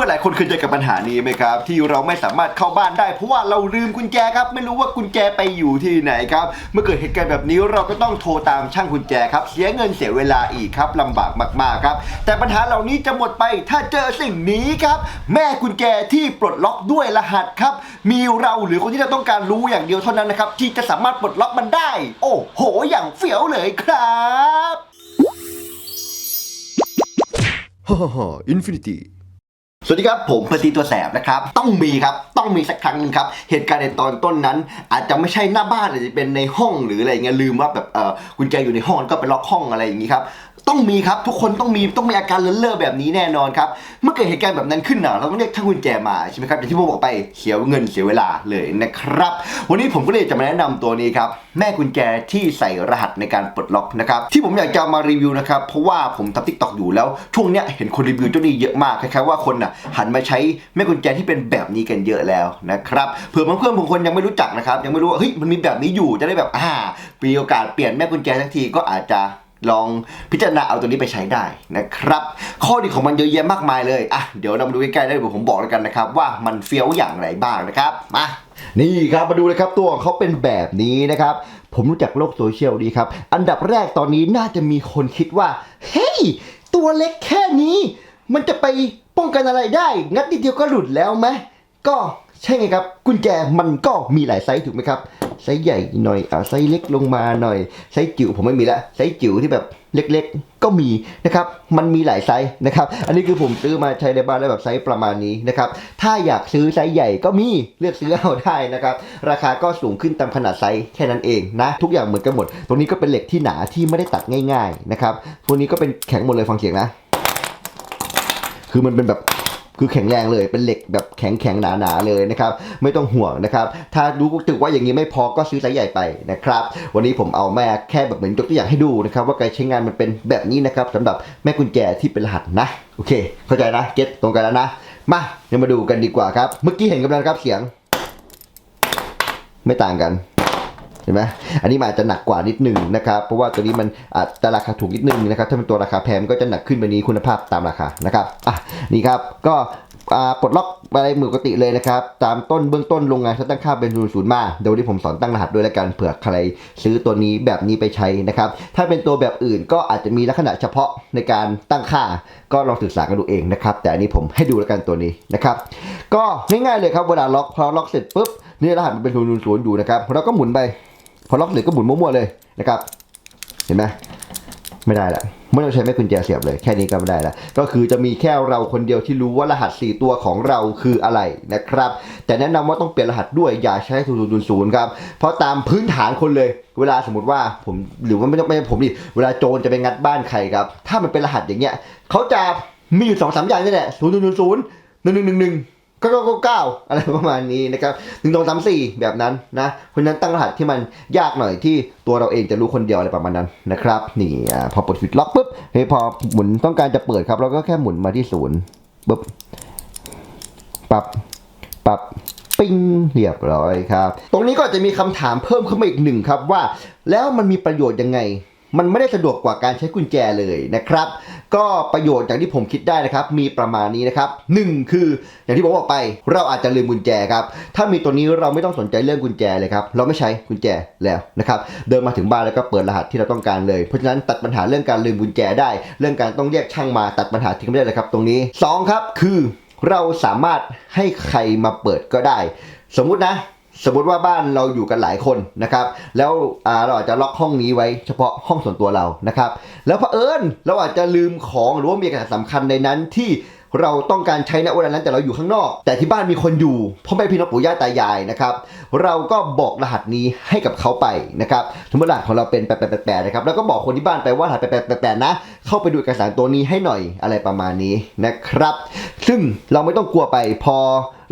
พื่อนๆหลายคนเคยเจอกับปัญหานี้ไหมครับ ที่เราไม่สามารถเข้าบ้านได้ เพราะว่าเราลืมกุญแจครับ ไม่รู้ว่ากุญแจไปอยู่ที่ไหนครับ เมื่อเกิดเหตุการณ์แบบนี้เราก็ต้องโทรตามช่างกุญแจครับ เสียเงินเสียเวลาอีกครับลำบากมากๆครับ แต่ปัญหาเหล่านี้จะหมดไปถ้าเจอสิ่งนี้ครับ แม่กุญแจที่ปลดล็อกด้วยรหัสครับ มีเราหรือคนที่เราต้องการรู้อย่างเดียวเท่านั้นนะครับที่จะสามารถปลดล็อกมันได้ โอ้โห อย่างเฟี้ยวเลยครับฮ่าฮ่าฮ่าอินฟินิตี้ สวัสดีครับ ผมพตีตัวแสบนะครับ ต้องมีครับ ต้องมีสักครั้งหนึงครับ เหตุการณ์ในตอนต้นนั้น อาจจะไม่ใช่หน้าบ้านอาจจะเป็นในห้องหรืออะไรเงี้ยลืมว่าแบบเออกุญแจอยู่ในห้องก็ไปล็อกห้องอะไรอย่างงี้ครับ ต้องมีครับทุกคนต้องมีต้องมีอาการเลินเล่อแบบนี้แน่นอนครับ เมื่อเกิดเหตุการณ์แบบนั้นขึ้นน่ะเราต้องเรียกช่างกุญแจมาใช่ไหมครับอย่างที่ผมบอกไปเสียเงินเสียเวลาเลยนะครับ วันนี้ผมก็เลยจะมาแนะนำตัวนี้ครับแม่กุญแจที่ใส่รหัสในการปลดล็อกนะครับที่ผมอยากจะมารีวิวนะครับเพราะว่าผมทำทิกตอกอยู่แล้วช่วงเนี้ยเห็นคนรีวิวเจ้านี้เยอะมากคล้ายๆว่าคนน่ะหันมาใช้แม่กุญแจที่เป็นแบบนี้กันเยอะแล้วนะครับเผื่อเพื่อนๆบางคนยังไม่รู้จักนะครับ ยังไม่รู้ว่าเฮ้ยมันมีแบบนี้อยู่จะได้แบบอ่ามีโอกาสเปลี่ยนแม่กุญแจทักทีก็อาจจะลองพิจารณาเอาตัวนี้ไปใช้ได้นะครับ ข้อดีของมันเยอะแยะมากมายเลยอะเดี๋ยวเรามาดูใกล้ๆได้เดี๋ยวผมบอกแล้วกันนะครับ ว่ามันเฟี้ยวอย่างไรบ้างนะครับมานี่ครับมาดูเลยครับตัวของเขาเป็นแบบนี้นะครับ ผมรู้จักโลกโซเชียลดีครับ อันดับแรกตอนนี้น่าจะมีคนคิดว่า เฮ้ย ตัวเล็กแค่นี้ มันจะไป ป้องกันอะไรได้ งัดนิดเดียวก็หลุดแล้วไหมก็ใช่ไงครับ กุญแจมันก็มีหลายไซส์ถูกไหมครับ ไซส์ใหญ่หน่อยอ่าไซส์เล็กลงมาหน่อย ไซส์จิ๋วผมไม่มีละ ไซส์จิ๋วที่แบบเล็กๆ ก็มีนะครับ มันมีหลายไซส์นะครับ อันนี้คือผมซื้อมาใช้ในบ้านได้แบบไซส์ประมาณนี้นะครับ ถ้าอยากซื้อไซส์ใหญ่ก็มีเลือกซื้อเอาได้นะครับ ราคาก็สูงขึ้นตามขนาดไซส์แค่นั้นเองนะ ทุกอย่างเหมือนกันหมด ตรงนี้ก็เป็นเหล็กที่หนาที่ไม่ได้ตัดง่าย ๆนะครับ พวกนี้ก็เป็นแข็งหมดเลยฟังเสียงนะ คือมันเป็นแบบคือแข็งแรงเลยเป็นเหล็กแบบแข็งแข็งหนาหนาเลยนะครับไม่ต้องห่วงนะครับถ้ารู้สึกว่าอย่างนี้ไม่พอก็ซื้อไซส์ใหญ่ไปนะครับวันนี้ผมเอาแม่แค่แบบเหมือนยกตัวอย่างให้ดูนะครับว่าการใช้งานมันเป็นแบบนี้นะครับสำหรับแม่กุญแจที่เป็นรหัสนะโอเค เข้าใจนะเก็ตตรงกันแล้วนะมาเดี๋ยวมาดูกันดีกว่าครับ เมื่อกี้เห็นกันแล้วครับเสียง ไม่ต่างกัน เห็นไหมอันนี้มันอาจจะหนักกว่านิดหนึ่งนะครับ เพราะว่าตัวนี้มันอาจจะราคาถูกนิดนึงนะครับ ถ้าเป็นตัวราคาแพงก็จะหนักขึ้นไปนี้คุณภาพตามราคานะครับ อะ นี่ครับ ก็อ่าปลดล็อกอะไรมือปกติเลยนะครับ ตามต้นเบื้องต้นโรงงานเขาตั้งค่าเป็นศูนย์ศูนย์มา เดี๋ยวนี้ผมสอนตั้งรหัสด้วยแล้วกันเผื่อใครซื้อตัวนี้แบบนี้ไปใช้นะครับ ถ้าเป็นตัวแบบอื่นก็อาจจะมีลักษณะเฉพาะในการตั้งค่า ก็ลองศึกษากันดูเองนะครับ แต่อันนี้ผมให้ดูแล้วกันตัวนี้นะครับ ก็ง่ายๆเลยครับเวลาล็อกพอล็อกเสร็จปุ๊บนี่รหัสมันเป็นศูนย์ศูนย์อยู่นะครับเราก็หมุนไป พอล็อกเสร็จก็หมุนมั่วๆเลยนะครับ เห็นไหมไม่ได้ละไม่ต้องใช้แม่กุญแจเสียบเลยแค่นี้ก็ไม่ได้ละก็คือจะมีแค่เราคนเดียวที่รู้ว่ารหัส 4 ตัวของเราคืออะไรนะครับ แต่แนะนำว่าต้องเปลี่ยนรหัสด้วยอย่าใช้ศูนย์ศูนย์ศูนย์ครับเพราะตามพื้นฐานคนเลย เวลาสมมติว่าผมหรือว่าไม่ต้องไม่ผมดิเวลาโจรจะไปงัดบ้านใครครับ ถ้ามันเป็นรหัสอย่างเงี้ยเขาจะมีอยู่สองสามอย่างนี่แหละศูนย์ศูนย์ศูนย์หนึ่งหนึ่งหนึ่งหนึ่ง เก้าเก้าเก้าอะไรประมาณนี้นะครับหนึ่งสองสามสี่แบบนั้นนะเพราะนั้นตั้งรหัสที่มันยากหน่อยที่ตัวเราเองจะรู้คนเดียวอะไรประมาณนั้นนะครับนี่พอปลดฟิตล็อกปุ๊บเฮ้ยพอหมุนต้องการจะเปิดครับ เราก็แค่หมุนมาที่ศูนย์ปุ๊บปับปับปิ้งเรียบร้อยครับ ตรงนี้ก็จะมีคำถามเพิ่มขึ้นมาอีกหนึ่งครับว่า แล้วมันมีประโยชน์ยังไง มันไม่ได้สะดวกกว่าการใช้กุญแจเลยนะครับ ก็ประโยชน์อย่างที่ผมคิดได้นะครับ มีประมาณนี้นะครับหนึ่งคืออย่างที่ผมบอกไป เราอาจจะลืมกุญแจครับ ถ้ามีตัวนี้เราไม่ต้องสนใจเรื่องกุญแจเลยครับ เราไม่ใช้กุญแจแล้วนะครับ เดินมาถึงบ้านแล้วก็เปิดรหัสที่เราต้องการเลย เพราะฉะนั้นตัดปัญหาเรื่องการลืมกุญแจได้ เรื่องการต้องเรียกช่างมาตัดปัญหาทิ้งไม่ได้เลยครับ ตรงนี้สองครับ คือเราสามารถให้ใครมาเปิดก็ได้ สมมุตินะ สมมติว่าบ้านเราอยู่กันหลายคนนะครับ แล้วเราอาจจะล็อกห้องนี้ไว้เฉพาะห้องส่วนตัวเรานะครับ แล้วเผอิญเราอาจจะลืมของหรือว่ามีเอกสารสำคัญในนั้นที่ เราต้องการใช้ณเวลานั้นแต่เราอยู่ข้างนอก แต่ที่บ้านมีคนอยู่พ่อแม่พี่น้องปู่ย่าตายายนะครับ เราก็บอกรหัสนี้ให้กับเขาไปนะครับสมมติรหัสของเราเป็นแปดแปดแปดนะครับแล้วก็บอกคนที่บ้านไปว่ารหัสแปดแปดแปดนะ เข้าไปดูเอกสารตัวนี้ให้หน่อยอะไรประมาณนี้นะครับ ซึ่งเราไม่ต้องกลัวไปพอ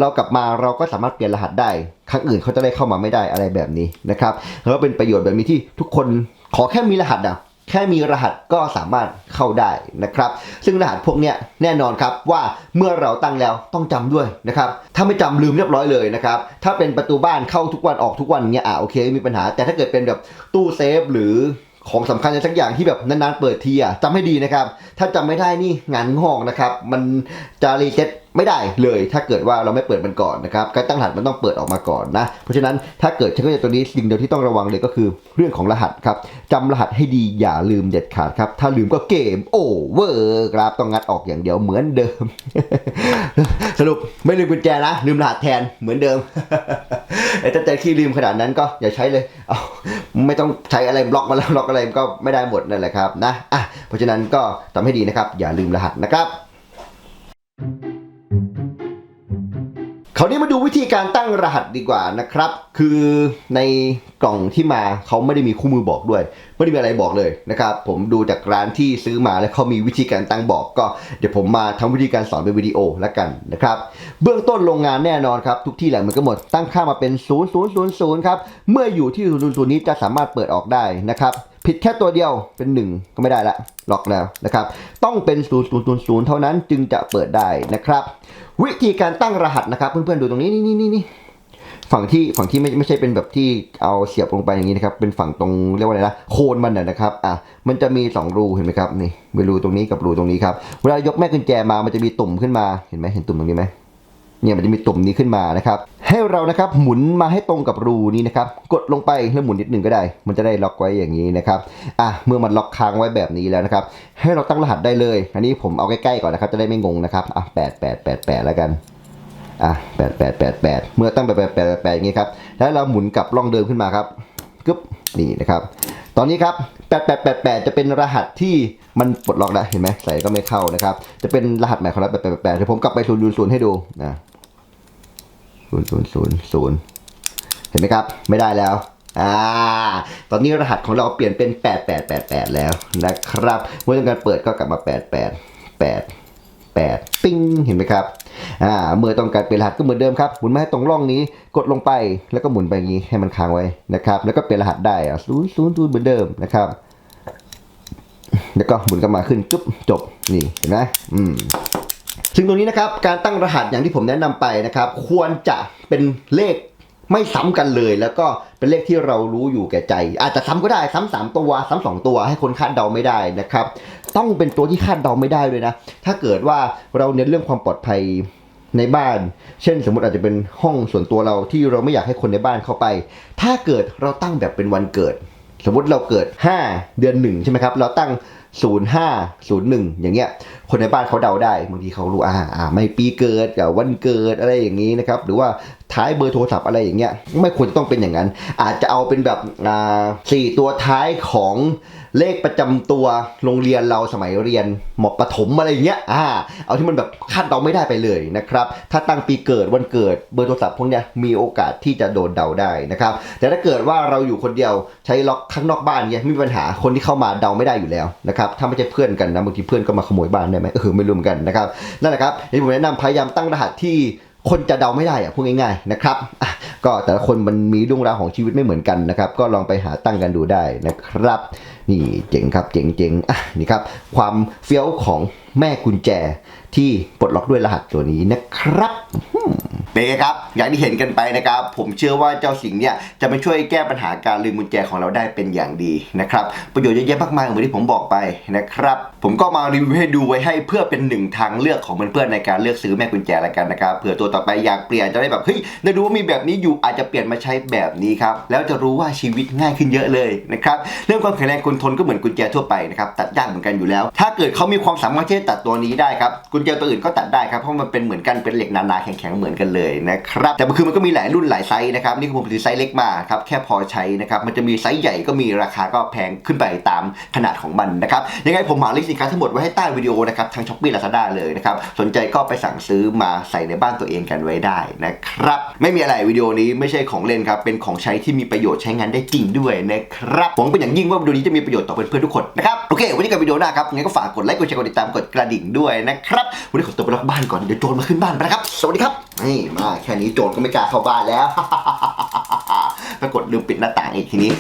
เรากลับมาเราก็สามารถเปลี่ยนรหัสได้ ครั้งอื่นเขาจะได้เข้ามาไม่ได้อะไรแบบนี้นะครับแล้วเป็นประโยชน์แบบนี้ที่ทุกคนขอแค่มีรหัสอะ แค่มีรหัสก็สามารถเข้าได้นะครับ ซึ่งรหัสพวกเนี้ยแน่นอนครับว่าเมื่อเราตั้งแล้วต้องจำด้วยนะครับถ้าไม่จำลืมเรียบร้อยเลยนะครับถ้าเป็นประตูบ้านเข้าทุกวันออกทุกวันเงี้ยอะโอเคไม่มีปัญหา แต่ถ้าเกิดเป็นแบบตู้เซฟหรือของสำคัญอะไรสักอย่างที่แบบนานๆเปิดทีอะจำให้ดีนะครับ ถ้าจำไม่ได้นี่งานงอกนะครับ มันจะรีเซ็ต ไม่ได้เลยถ้าเกิดว่าเราไม่เปิดมันก่อนนะครับการตั้งรหัสมันต้องเปิดออกมาก่อนนะ เพราะฉะนั้นถ้าเกิดใช้กุญแจตัวนี้สิ่งเดียวที่ต้องระวังเลยก็คือเรื่องของรหัสครับจำรหัสให้ดีอย่าลืมเด็ดขาดครับ ถ้าลืมก็เกมโอเวอร์ครับต้องงัดออกอย่างเดียวเหมือนเดิม สรุปไม่ลืมกุญแจนะ ลืมรหัสแทนเหมือนเดิมไอ้ตั้งใจขี้ลืมขนาดนั้นก็อย่าใช้เลยเอาไม่ต้องใช้อะไรบล็อกมาแล้วบล็อกอะไรก็ไม่ได้หมดนั่นแหละครับนะอะเพราะฉะนั้นก็ทำให้ดีนะครับ อย่าลืมรหัสนะครับ คราวนี้มาดูวิธีการตั้งรหัสดีกว่านะครับ คือในกล่องที่มาเขาไม่ได้มีคู่มือบอกด้วย ไม่ได้มีอะไรบอกเลยนะครับ ผมดูจากร้านที่ซื้อมาแล้วเขามีวิธีการตั้งบอกก็เดี๋ยวผมมาทำวิธีการสอนเป็นวิดีโอแล้วกันนะครับ เบื้องต้นโรงงานแน่นอนครับ ทุกที่แหละมือนกันหมดตั้งค่ามาเป็น 0 0 0 0ครับ เมื่ออยู่ที่0 0 0นี้จะสามารถเปิดออกได้นะครับ ผิดแค่ตัวเดียวเป็น 1 ก็ไม่ได้ละล็อกแล้วนะครับ ต้องเป็น 0 0 0 0 เท่านั้นจึงจะเปิดได้นะครับ วิธีการตั้งรหัสนะครับ เพื่อนๆดูตรงนี้นี่นี่นี่ฝั่งที่ฝั่งที่ไม่ไม่ใช่เป็นแบบที่เอาเสียบลงไปอย่างนี้นะครับ เป็นฝั่งตรงเรียกว่าอะไรนะโคนมันน่ยนะครับอะมันจะมีสองรูเห็นไหมครับนี่มีรูตรงนี้กับรูตรงนี้ครับเวลายกแม่กุญแจมามันจะมีตุ่มขึ้นมาเห็นไหมเห็นตุ่มตรงนี้ไหม เนี่ยมันจะมีตุ่มนี้ขึ้นมานะครับ ให้เรานะครับหมุนมาให้ตรงกับรูนี้นะครับ กดลงไปแล้วหมุนนิดหนึ่งก็ได้ มันจะได้ล็อกไว้อย่างนี้นะครับอะเมื่อมันล็อกค้างไว้แบบนี้แล้วนะครับ ให้เราตั้งรหัสได้เลย อันนี้ผมเอาใกล้ๆก่อนนะครับ จะได้ไม่งงนะครับอะแปดแปดแปดแปดแล้วกันอะแปดแปดแปดแปดเมื่อตั้งแปดแปดแปดแปดอย่างนี้ครับแล้วเราหมุนกลับล่องเดิมขึ้นมาครับกึ๊บนี่นะครับ ตอนนี้ครับแปดแปดแปดแปดจะเป็นรหัสที่มันปลดล็อกแล้วเห็นไหมใส่ก็ไม่เข้านะครับ จะเป็นรหัสใหม่ของเราแปดดแปดเดี๋ยวผมกลับไปศูนย์ศูนย์ให้ดูนะ ศูนย์ศูนย์ศูนย์ศูนย์เห็นไหมครับ ไม่ได้แล้วอ่าตอนนี้รหัสของเราเปลี่ยนเป็น 8888 แล้วนะครับเมื่อต้องการเปิดก็กลับมา 88 8 8ปิ้งเห็นไหมครับอ่าเมื่อต้องการเปลี่ยนรหัสก็เหมือนเดิมครับหมุนมาให้ตรงร่องนี้กดลงไปแล้วก็หมุนไปอย่างนี้ให้มันค้างไว้นะครับ แล้วก็เปลี่ยนรหัสได้อะศูนย์ศูนย์ศูนย์เหมือนเดิมนะครับ แล้วก็หมุนกลับมาขึ้นจุ๊บจบนี่เห็นไหมอืม ซึ่งตรงนี้นะครับการตั้งรหัสอย่างที่ผมแนะนำไปนะครับ ควรจะเป็นเลขไม่ซ้ำกันเลย แล้วก็เป็นเลขที่เรารู้อยู่แก่ใจ อาจจะซ้ำก็ได้ซ้ำสามตัว ซ้ำสองตัวให้คนคาดเดาไม่ได้นะครับ ต้องเป็นตัวที่คาดเดาไม่ได้เลยนะ ถ้าเกิดว่าเราเน้นเรื่องความปลอดภัยในบ้าน เช่น สมมติอาจจะเป็นห้องส่วนตัวเราที่เราไม่อยากให้คนในบ้านเข้าไป ถ้าเกิดเราตั้งแบบเป็นวันเกิด สมมติเราเกิด 5 เดือน1ใช่ไหมครับ เราตั้ง ศูนย์ห้าศูนย์หนึ่งอย่างเงี้ย คนในบ้านเขาเดาได้บางทีเขารู้อ่าอ่าไม่ปีเกิดกับวันเกิดอะไรอย่างนี้นะครับ หรือว่า ท้ายเบอร์โทรศัพท์อะไรอย่างเงี้ยไม่ควรจะต้องเป็นอย่างนั้น อาจจะเอาเป็นแบบอ่าสี่ตัวท้ายของเลขประจำตัวโรงเรียนเราสมัยเรียนหมอประถมอะไรอย่างเงี้ยอ่าเอาที่มันแบบคาดเดาไม่ได้ไปเลยนะครับ ถ้าตั้งปีเกิดวันเกิดเบอร์โทรศัพท์พวกเนี้ยมีโอกาสที่จะโดนเดาได้นะครับ แต่ถ้าเกิดว่าเราอยู่คนเดียวใช้ล็อกข้างนอกบ้านเงี้ยไม่มีปัญหาคนที่เข้ามาเดาไม่ได้อยู่แล้วนะครับถ้าไม่ใช่เพื่อนกันนะบางทีเพื่อนก็มาขโมยบ้านได้ไหมเออไม่รู้เหมือนกันนะครับนั่นแหละครับที่ผมแนะนำพยายามตั้งรหัสที่ คนจะเดาไม่ได้อะพูดง่ายๆนะครับก็แต่ละคนมันมีเรื่องราวของชีวิตไม่เหมือนกันนะครับ ก็ลองไปหาตั้งกันดูได้นะครับ นี่เจ๋งครับเจ๋งเจ๋งอะนี่ครับความเฟี้ยวของแม่กุญแจที่ปลดล็อกด้วยรหัสตัวนี้นะครับเป็นไงครับ อย่างที่เห็นกันไปนะครับ ผมเชื่อว่าเจ้าสิ่งเนี่ยจะมาช่วยแก้ปัญหาการลืมกุญแจของเราได้เป็นอย่างดีนะครับ ประโยชน์เยอะแยะมากมายเหมือนที่ผมบอกไปนะครับ ผมก็มารีวิวให้ดูไว้ให้เพื่อเป็นหนึ่งทางเลือกของเพื่อนๆในการเลือกซื้อแม่กุญแจละกันนะครับเผื่อตัวต่อไปอยากเปลี่ยนจะได้แบบเฮ้ยได้รู้ว่ามีแบบนี้อยู่อาจจะเปลี่ยนมาใช้แบบนี้ครับแล้วจะรู้ว่าชีวิตง่ายขึ้นเยอะเลยนะครับเรื่องความแข็งแรงคนทนก็เหมือนกุญแจทั่วไปนะครับตัดยากเหมือนกันอยู่แล้ว ถ้าเกิดเขามีความสามารถที่จะตัดตัวนี้ได้ครับกุญแจตัวอื่นก็ตัดได้ครับเพราะมันเป็นเหมือนกันเป็นเหล็กหนาๆแข็งๆเหมือนกันเลยนะครับแต่คือมันก็มีหลายรุ่นหลายไซส์นะครับนี่คือผมซื้อไซส์เล็กมาครับแค่พอใช้นะครับมันจะมีไซส์ใหญ่ก็มีราคาก็แพงขึ้นไปตามขนาดของมันนะครับยังไงผมหาลิงก์สินค้าทั้งหมดไว้ให้ใต้วิดีโอนะครับทางช้อปปี้ลาซาด้าเลยนะครับสนใจก็ไปสั่งซื้อมาใส่ในบ้านตัวเองกันไว้ได้นะครับไม่มีอะไรวิดีโอนี้ไม่ใช่ของเล่นครับเป็นของใช้ที่มีประโยชน์ใช้งานได้จริงด้วยนะครับหวังเป็นอย่างยิ่งว่าวิดีโอนี้จะมีประโยชน์ต่อเพื่อนๆทุกคนนะครับโอเค วันนี้กับวิดีโอหน้าครับงั้นก็ฝากกดไลค์กดแชร์กดติดตามกดกระดิ่งด้วยนะครับวันนี้ขอตัวไปล็อกบ้านก่อนเดี๋ยวโจรมาขึ้นบ้านนะครับ สวัสดีครับนี่มาแค่นี้โจรก็ไม่กล้าเข้าบ้านแล้วปรากฏลืมปิดหน้าต่างอีกทีนี้